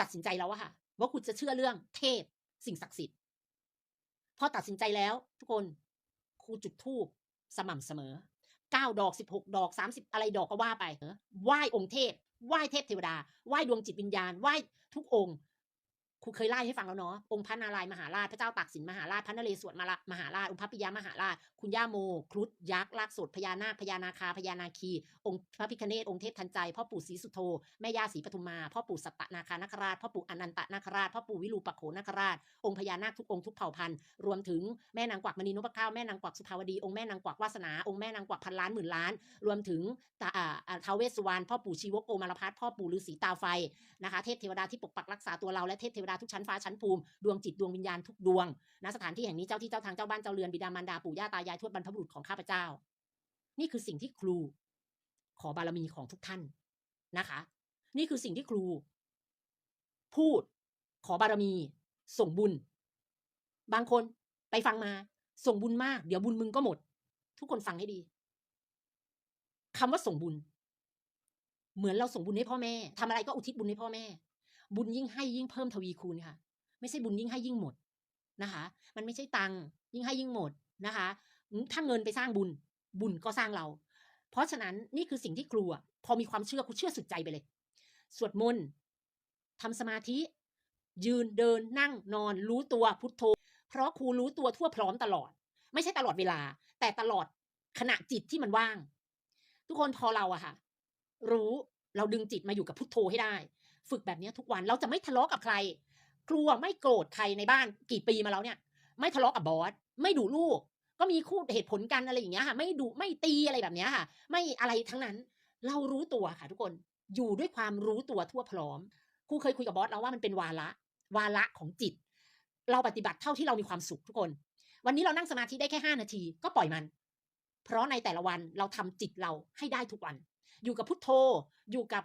ตัดสินใจแล้วอะค่ะ ว่าคุณจะเชื่อเรื่องเทพสิ่งศักดิ์สิทธิ์พอตัดสินใจแล้ว ทุกคนครูจุดธูปสม่ำเสมอเก้าดอกสิบหกดอกสามสิบอะไรดอกก็ว่าไปเออไหว้องค์เทพไหว้เทพเทวดาไหว้ดวงจิตวิญญาณไหว้ทุกองค์ ครูเคยไล่ให้ฟังแล้วเนาะองค์พระนารายมหาราชพระเจ้าตากสินมหาราชพระนเรศวรมหามหาราชองค์พระปิยมหาราช คุณย่าโม ครุฑยักษ์ลากสดพญานาคพญานาคาพญานาคี องค์พระพิคเนตองค์เทพทันใจพ่อปู่ศรีสุโธแม่ย่าศรีปทุมมาพ่อปู่สัตตนาคานาคราชพ่อปู่อนันตนาคราชพ่อปู่วิรูปโขนาคราช องค์พญานาคทุกองค์ทุกเผ่าพันธุ์รวมถึงแม่นางกวักมณีนพเก้าแม่นางกวักสุภาวดีองค์แม่นางกวักวาสนาองค์แม่นางกวักพันล้านหมื่นล้าน รวมถึงตาท้าวเวสสุวรรณพ่อปู่ชีวกโอมารพัฒพ่อปู่ฤาษีตาไฟนะคะเทพเทวดาที่ปกปักรักษาตัวเราและเทพเทวดาทุกชั้นฟ้าชั้นภูมิดวงจิตดวงวิญญาณทุกดวงณสถานที่แห่งนี้เจ้าที่เจ้าทางเจ้าบ้านเจ้าเรือนบิดามารดาปู่ย่าตายายทวดบรรพบุรุษของข้าพเจ้า นี่คือสิ่งที่ครู ขอบารมีของทุกท่านนะคะ นี่คือสิ่งที่ครู พูด ขอบารมี ส่งบุญ บางคนไปฟังมา ส่งบุญมาก เดี๋ยวบุญมึงก็หมด ทุกคนฟังให้ดีคำว่าส่งบุญ เหมือนเราส่งบุญให้พ่อแม่ทำอะไรก็อุทิศบุญให้พ่อแม่ บุญยิ่งให้ยิ่งเพิ่มทวีคูณค่ะ ไม่ใช่บุญยิ่งให้ยิ่งหมดนะคะ มันไม่ใช่ตังยิ่งให้ยิ่งหมดนะคะ ถ้าเงินไปสร้างบุญ บุญก็สร้างเรา เพราะฉะนั้นนี่คือสิ่งที่ครูพอมีความเชื่อครูเชื่อสุดใจไปเลย สวดมนต์ทำสมาธิ ยืนเดินนั่งนอน รู้ตัวพุทโธ เพราะครูรู้ตัวทั่วพร้อมตลอด ไม่ใช่ตลอดเวลา แต่ตลอดขณะจิตที่มันว่าง ทุกคนพอเราอะค่ะ รู้เราดึงจิตมาอยู่กับพุทโธให้ได้ ฝึกแบบนี้ทุกวันเราจะไม่ทะเลาะกับใครครูอะไม่โกรธใครในบ้านกี่ปีมาแล้วเนี่ย ไม่ทะเลาะกับบอสไม่ดุลูก ก็มีคู่เหตุผลกันอะไรอย่างเงี้ยค่ะ ไม่ดุไม่ตีอะไรแบบเนี้ยค่ะ ไม่อะไรทั้งนั้น เรารู้ตัวค่ะ ทุกคนอยู่ด้วยความรู้ตัวทั่วพร้อมครูเคยคุยกับบอสแล้วว่ามันเป็นวาระ วาระของจิต เราปฏิบัติเท่าที่เรามีความสุขทุกคน วันนี้เรานั่งสมาธิได้แค่ห้านาที ก็ปล่อยมัน เพราะในแต่ละวันเราทำจิตเราให้ได้ทุกวัน อยู่กับพุทโธ อยู่กับ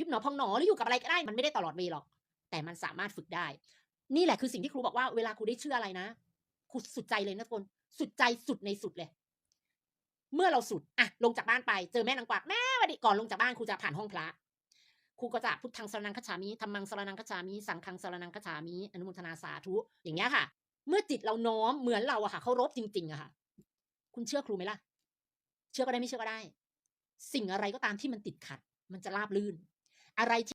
ยุบหนอพองหนอหรืออยู่กับอะไรก็ได้ มันไม่ได้ตลอดเวลหรอก แต่มันสามารถฝึกได้ นี่แหละคือสิ่งที่ครูบอกว่าเวลาครูได้เชื่ออะไรนะครูสุดใจเลยนะทุกคนสุดใจสุดในสุดเลย เมื่อเราสุดอะลงจากบ้านไปเจอแม่นางกวักแม่วันดีก่อนลงจากบ้านครูจะผ่านห้องพระครูก็จะพุทธังสรนังคฉามิธรรมังสรนังคฉามิสังฆังสรนังคฉามิอนุโมทนาสาธุอย่างเงี้ยค่ะ เมื่อจิตเราน้อมเหมือนเราอะค่ะเขารบจริงๆอะค่ะ คุณเชื่อครูไหมล่ะ เชื่อก็ได้ไม่เชื่อก็ได้ สิ่งอะไรก็ตามที่มันติดขัด มันจะราบลื่น อะไรที่